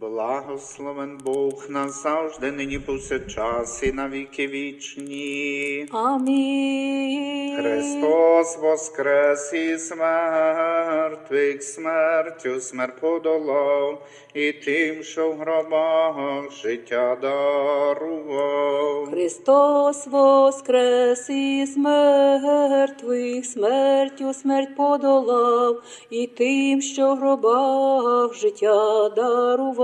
Благословен Бог назавжди, нині повсякчас і на віки вічні. Амінь. Христос воскрес із мертвих, смертю смерть подолав, і тим, що в гробах життя дарував. Христос воскрес із мертвих, смертю смерть подолав, і тим, що в гробах життя дарував.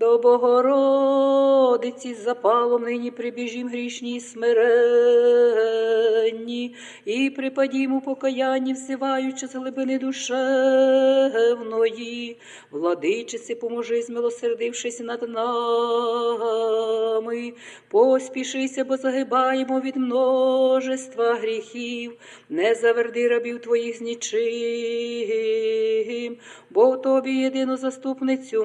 До Богородиці запалом нині прибіжім грішні смиренні, і припадім у покаянні, взиваючи з глибини душевної. Владичиці, поможи, змилосердившись над нами. Поспішися, бо загибаємо від множества гріхів. Не заверди рабів твоїх з нічим, бо тобі єдину заступницю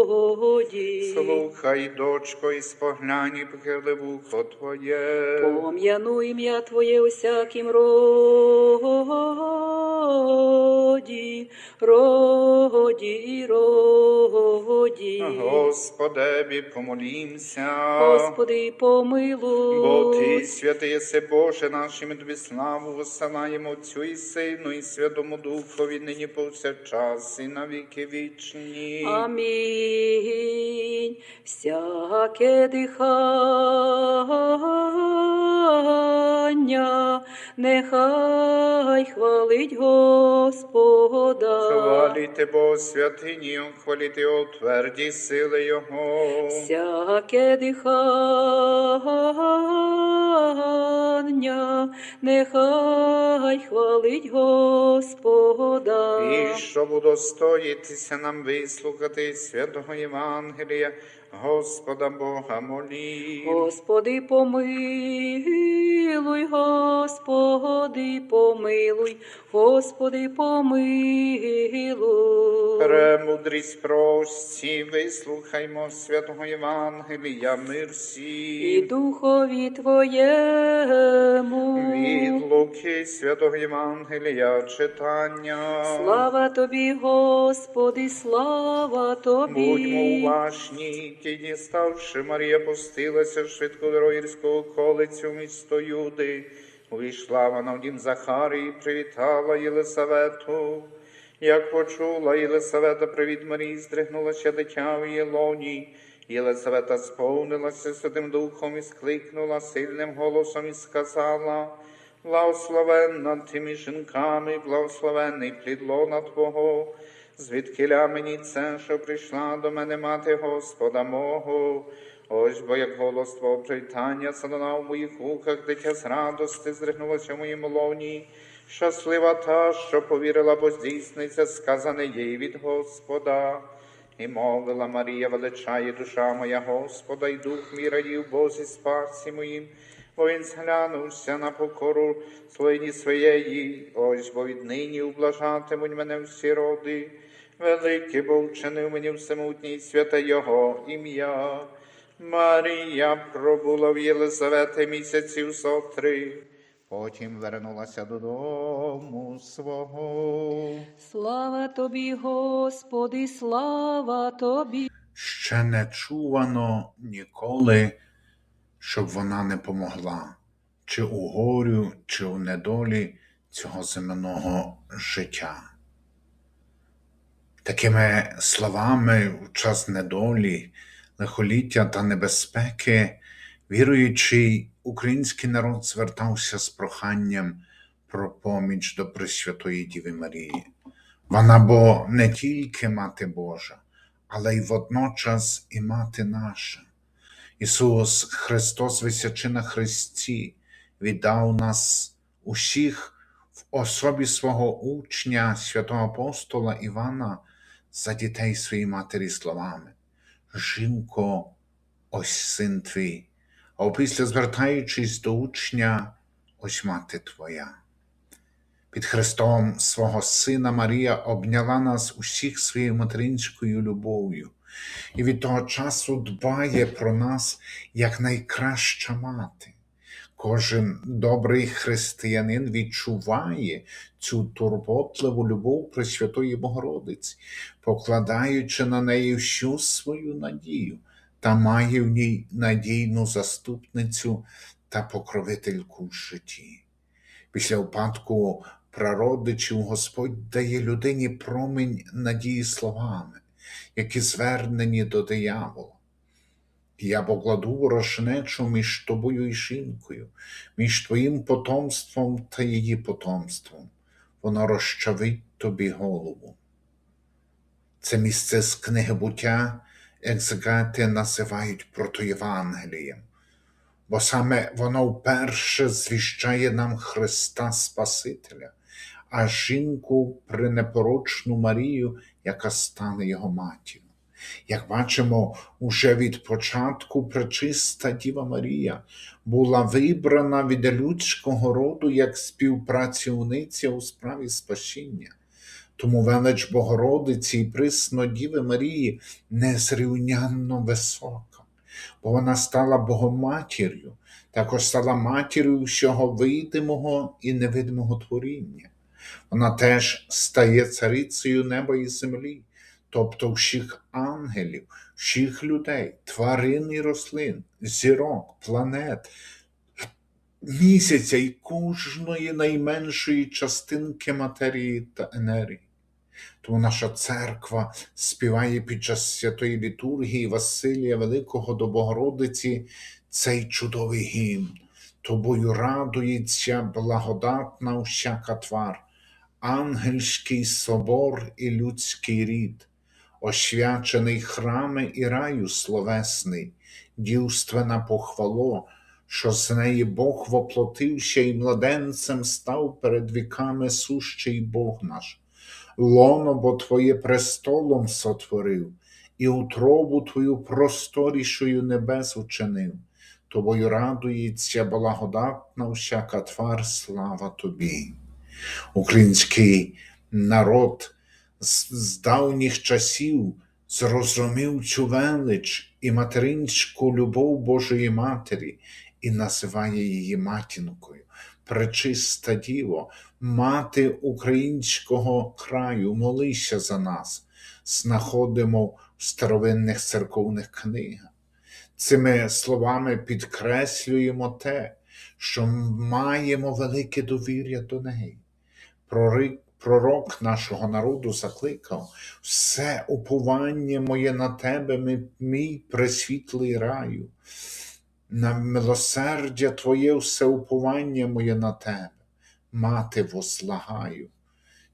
oh, oh, oh Слухай, дочко, і споглянь, і похили вухо Твоє. Пом'яну ім'я Твоє усяким роді, роді роді. Господеві, помолімся. Господи, Бо помилуй. ти, святий єси Боже наш, і ми тобі славу висилаємо Отцю і Сину, і Святому Духові, нині повсякчас, і на віки вічні. Амінь. Всяке дихання, нехай хвалить Господа. Хваліте Бо святині, хваліте о тверді сили Його. Всяке дихання, нехай хвалить Господа. І що удостоїтися нам вислухати святого Євангелія, Господа Бога молі. Господи, помилуй, Господи, помилуй, Господи, помилуй. Премудрість прості, вислухаймо святого Євангелія, мир І. Духові Твоєму. Від Луки святого Євангелія читання. Слава Тобі, Господи, слава Тобі. Будьмо уважні, ті діставши, Марія пустилася швидко до Роїрського колицю місто Юди Увійшла вона в дім Захарії, привітала Єлисавету. Як почула Єлисавета привіт Марії, здригнулося дитя в її лоні. Єлисавета сповнилася Святим Духом і скликнула сильним голосом і сказала, Благословенна ти між жінками, благословенний плід лона Твого, звідкиля мені це, що прийшла до мене мати Господа мого. Ось бо як голос Твого привітання задана в моїх вухах, дитя з радости здригнулося в моїм лоні. Щаслива та, що повірила, бо здійсниться сказане їй від Господа. І мовила Марія, величає душа моя Господа, і дух мій радів Бозі спасі моїм, бо він зглянувся на покору слині своєї, ось бо віднині ублажатимуть мене всі роди. Великий бо вчинив мені всемутній святе Його ім'я. Марія пробула в Єлизавети місяців сотри, потім вернулася додому свого. Слава тобі, Господи, слава тобі. ще не чувано ніколи, щоб вона не помогла, чи у горю, чи у недолі цього земного життя. Такими словами в час недолі, лихоліття та небезпеки, віруючий український народ звертався з проханням про поміч до Пресвятої Діви Марії. Вона бо не тільки Мати Божа, але й водночас і мати наша. Ісус Христос, висячи на Христі, віддав нас усіх в особі свого учня, святого апостола Івана, за дітей своїй матері словами. Жінко, ось син твій, а опісля звертаючись до учня, ось мати твоя. Під Христом свого Сина Марія обняла нас усіх своєю материнською любов'ю і від того часу дбає про нас як найкраща мати. Кожен добрий християнин відчуває цю турботливу любов Пресвятої Богородиці, покладаючи на неї всю свою надію та має в ній надійну заступницю та покровительку в житті. Після випадку прародичів Господь дає людині промінь надії словами, які звернені до диявола. Я покладу ворожнечу між тобою і жінкою, між твоїм потомством та її потомством. Воно розчавить тобі голову. Це місце з книги буття екзегети називають протоєвангелієм бо саме воно вперше звіщає нам Христа Спасителя, а жінку пренепорочну Марію, яка стане його матір'ю. Як бачимо, уже від початку пречиста Діва Марія була вибрана від людського роду як співпрацівниця у справі спасіння. Тому велич Богородиці і присно Діви Марії незрівнянно висока бо вона стала Богоматір'ю, також стала матір'ю всього видимого і невидимого творіння. Вона теж стає царицею неба і землі, тобто всіх ангелів, всіх людей, тварин і рослин, зірок, планет, місяця і кожної найменшої частинки матерії та енергії. Тому наша церква співає під час святої літургії Василія Великого до Богородиці цей чудовий гімн. Тобою радується благодатна всяка твар, ангельський собор і людський рід, освячений храми і раю словесний, дівственна похвало, що з неї Бог воплотився і младенцем став перед віками сущий Бог наш лоно бо Твоє престолом сотворив, і утробу Твою просторішою небес учинив. Тобою радується благодатна всяка твар, слава Тобі. Український народ з, давніх часів зрозумів цю велич і материнську любов Божої Матері і називає її матінкою. Пречиста Діво, мати українського краю, молися за нас, знаходимо в старовинних церковних книгах. Цими словами підкреслюємо те, що маємо велике довір'я до неї. Пророк нашого народу закликав все уповання моє на тебе, мій- пресвітлий раю, на милосердя Твоє все уповання моє на тебе, мати возлагаю.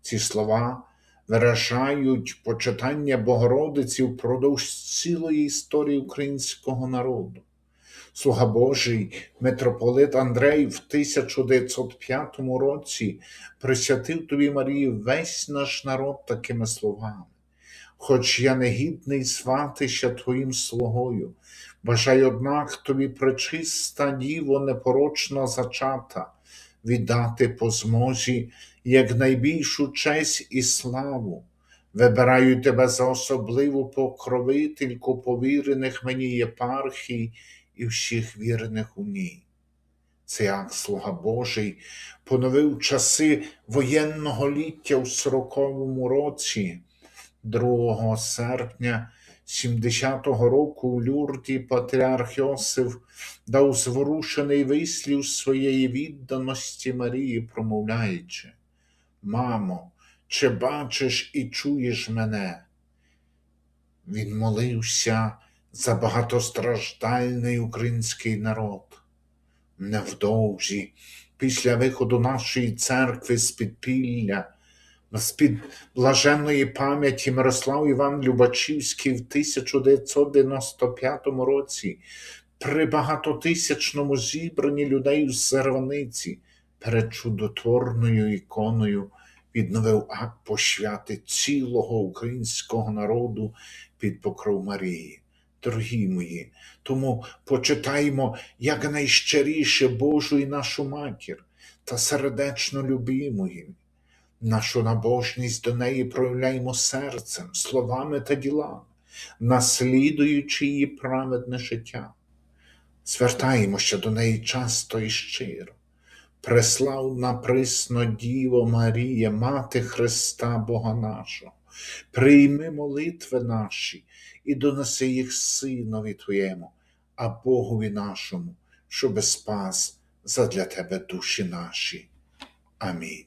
Ці слова виражають почитання Богородиці впродовж цілої історії українського народу. Слуга Божий митрополит Андрей в 1905 році присвятив тобі Марії весь наш народ такими словами. Хоч я не гідний зватися твоїм слугою, бажаю, однак тобі пречиста діво непорочно зачата, віддати по змозі як найбільшу честь і славу. Вибираю тебе за особливу покровительку повірених мені єпархій і всіх вірених у ній. Цей акт слуга Божий поновив часи воєнного ліття у сороковому році, 2 серпня 70-го року у Люрді патріарх Йосиф дав зворушений вислів своєї відданості Марії, промовляючи: Мамо, чи бачиш і чуєш мене? Він молився за багатостраждальний український народ. Невдовзі, після виходу нашої церкви з підпілля, з-під блаженної пам'яті Мирослав Іван Любачівський в 1995 році при багатотисячному зібранні людей з Зарваниці перед чудотворною іконою відновив акт пошвяти цілого українського народу під покров Марії. Дорогі мої, тому почитаймо якнайщиріше Божу і нашу матір та сердечно любімо її. Нашу набожність до неї проявляємо серцем, словами та ділами, наслідуючи її праведне життя. Звертаємося до неї часто і щиро. Преславна присно Діво Марія, Мати Христа Бога нашого, прийми молитви наші і донеси їх Синові Твоєму, а Богові нашому, щоби спас задля Тебе душі наші. Амінь.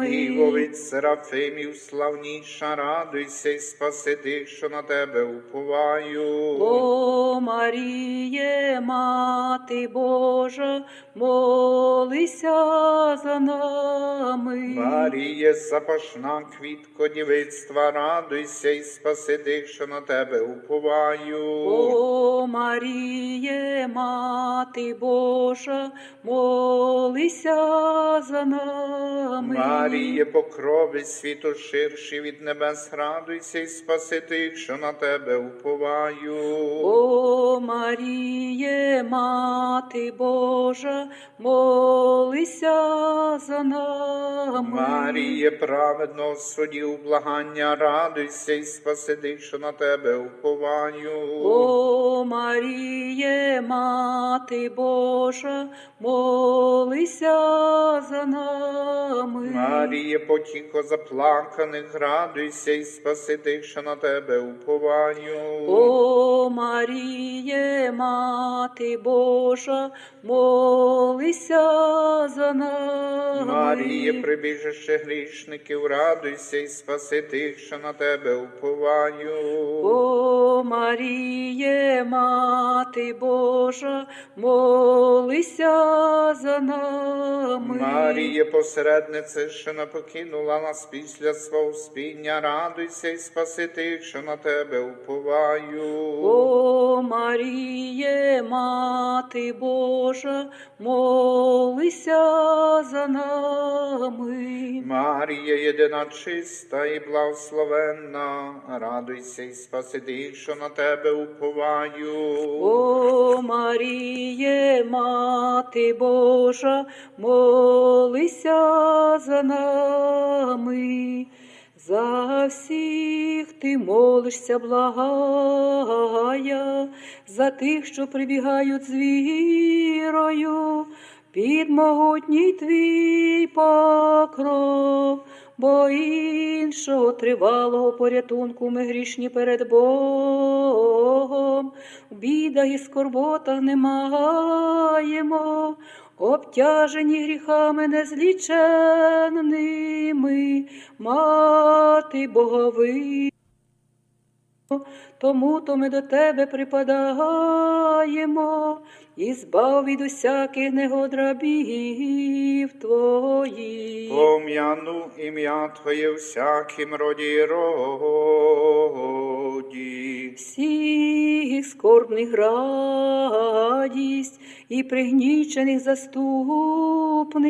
Діво від серафимів славніша, радуйся і спаси тих, що на тебе уповаю. О Маріє, Мати Божа, молися за нами. Маріє, запашна квітко дівицтва, радуйся і спаси тих, що на тебе уповаю. О Маріє, Мати Божа, молися за нами. Маріє, покрови світу ширші від небес, радуйся і спаси тих, що на тебе уповаю. О Маріє, Мати Божа, молися за нами. Маріє, праведно судів благання, радуйся і спаси тих, що на тебе уповаю. О Маріє, Мати Божа, молися за нами. Нами. Маріє, потіко заплаканих, радуйся і спаси тих, що на тебе уповаю. О Маріє, Мати Божа, молися за нами. Маріє, прибіжище грішників, радуйся і спаси тих, що на тебе уповаю. О Маріє, Мати Божа, молися за нами. Маріє, посереднице, що покинула нас після свого спіння, радуйся і спаси тих, що на тебе уповаю. О Маріє, Мати Божа, молися за нами. Марія, єдина чиста і благословенна, радуйся і спаси тих, що на тебе уповаю. О Маріє, Мати Божа, молися за нами. За всіх ти молишся, благая, за тих, що прибігають з вірою, під могутній твій покров, бо іншого тривалого порятунку ми грішні перед Богом, в бідах і скорботах не маємо, обтяжені гріхами незліченними, мати Богови. Тому то ми до тебе припадаємо і збав від усяких негод рабів твоїх. Пом'яну ім'я Твоє у всякім роді роді. всіх скорбних радість, і пригнічених заступниця,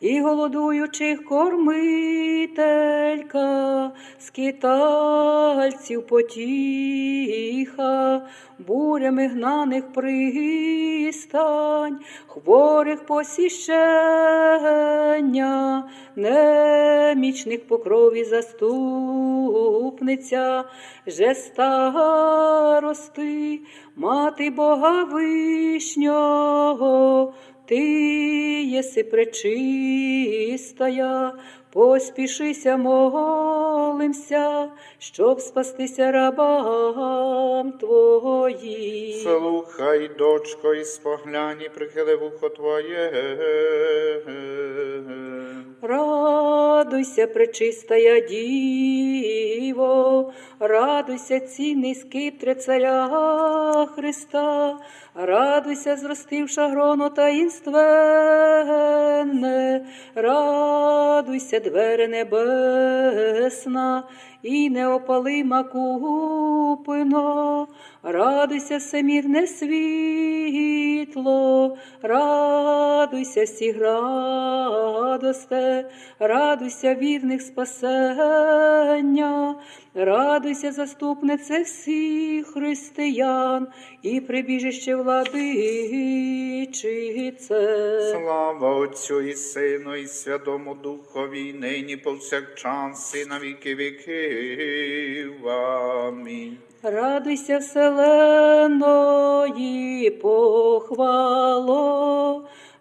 і голодуючих кормителька, скитальців потіха, бурями гнаних пристань, хворих посіщення, немічних покрові заступниця, же старости, мати Бога вишнього, ти єси пречистая, поспішися, молимся, щоб спастися рабам твоїм. Слухай, дочко, і споглянь, і прихили вухо Твоє. Радуйся, пречистая Діво, радуйся, цінний скиптре царя Христа, радуйся, зростивша гроно таїнственне, радуйся, двери небесна, і неопалима купино, радуйся, всемірне світло, радуйся, всіх радосте, радуйся, вірних спасення, радуйся, заступнице всіх християн і прибіжище владичице. Слава Отцю і Сину, і Святому Духові, нині повсякчас, і на віки віків. Амінь. Радуйся, вселеної похвало,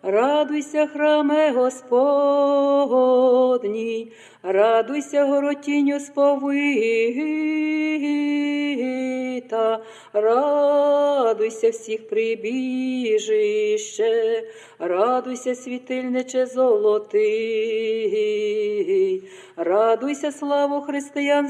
радуйся, храме Господній, радуйся, горотінню сповита, радуйся всіх прибіжище, радуйся, світильниче золотий, радуйся, славу християн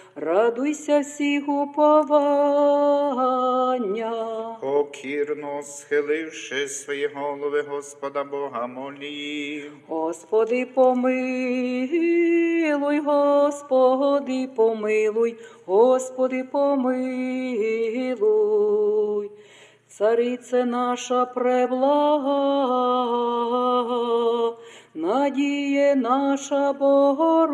радуйся всіх уповання. Покірно схиливши свої голови, Господа Бога молів. Господи, помилуй, Господи, помилуй, Господи, помилуй. Царице наша преблага, надіє наша Богородице,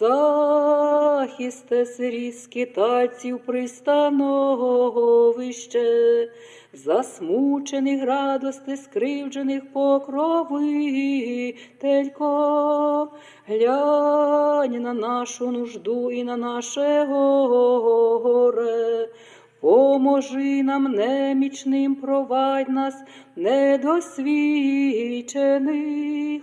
захисте сирі скитальців пристановище, засмучених радости, скривджених покровителько, глянь на нашу нужду і на наше горе. Поможи нам немічним, провадь нас недосвідчених.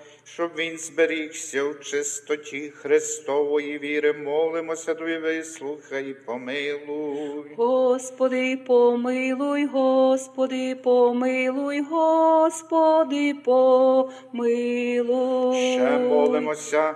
щоб він зберігся в чистоті Христової віри. Молимося, Тобі, вислухай, помилуй. Господи, помилуй, Господи, помилуй, Господи, помилуй. Ще молимося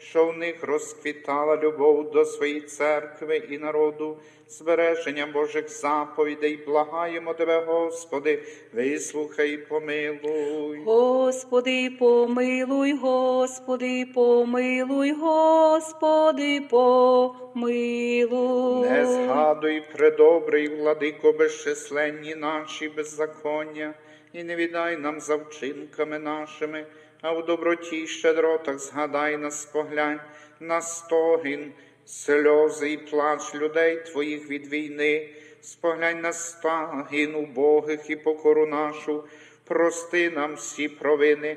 що в них розквітала любов до своєї церкви і народу, збереження Божих заповідей. Благаємо Тебе, Господи, вислухай, і помилуй. Господи, помилуй, Господи, помилуй, Господи, помилуй. Не згадуй, предобрий, владико, безчисленні наші беззаконня, і не віддай нам за вчинками нашими, а в доброті й щедротах згадай нас, поглянь на стогін, сльози і плач людей Твоїх від війни, споглянь на стагін убогих і покору нашу, прости нам всі провини.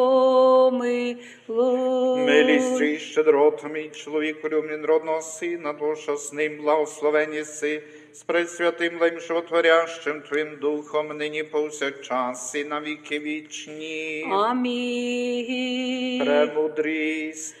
Милістю і щедротами, і чоловіку любнін народного сина, душа з ним благословені си, з пресвятим лим животворящим Твоїм духом, нині повсякчас і на віки вічні. Амінь. Премудрість.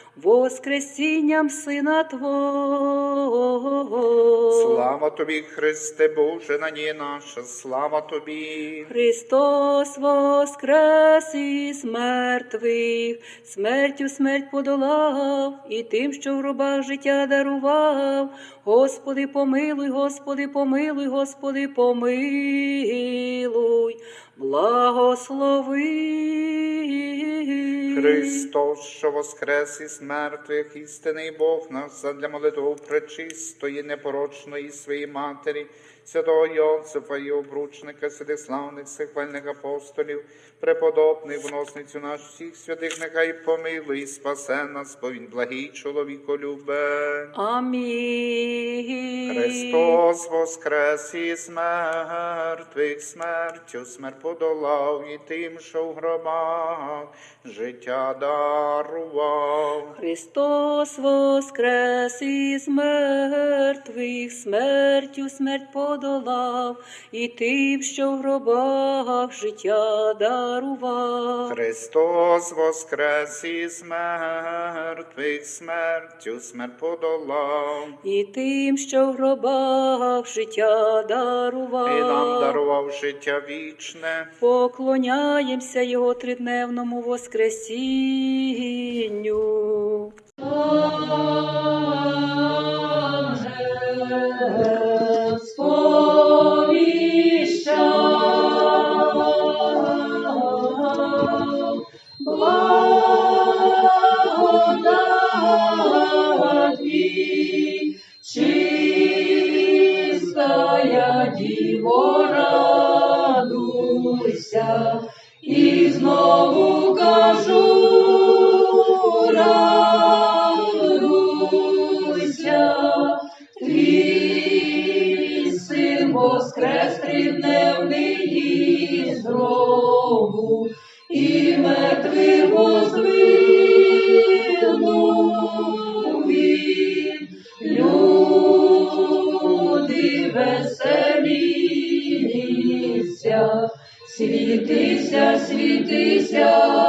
воскресінням Сина Твого. Слава тобі, Христе Боже, надія наша, слава тобі. Христос воскрес із мертвих, смертю смерть подолав, і тим, що в гробах життя дарував. Господи, помилуй, Господи, помилуй, Господи, помилуй. Благослови. Христос, що воскрес із мертвих, істинний Бог нас задля молитву пречистої, непорочної своєї матері, святого Йосифа і обручника, святих славних сихвальних апостолів, преподобних вносницю наш всіх святих, нехай помилуй і спасе нас, бо він благий чоловіко любе. Амінь. Христос воскрес із мертвих, смертю смерть подолав і тим, що в гробах життя дарував. Христос воскрес із мертвих, смертю смерть подолав, і тим, що в гробах життя дарував. Христос воскрес із мертвих, смертю смерть подолав. І тим, що в гробах життя дарував. І нам дарував життя вічне. Поклоняємося Його тридневному воскресінню. Чистая Діво, радуйся, світися, світися,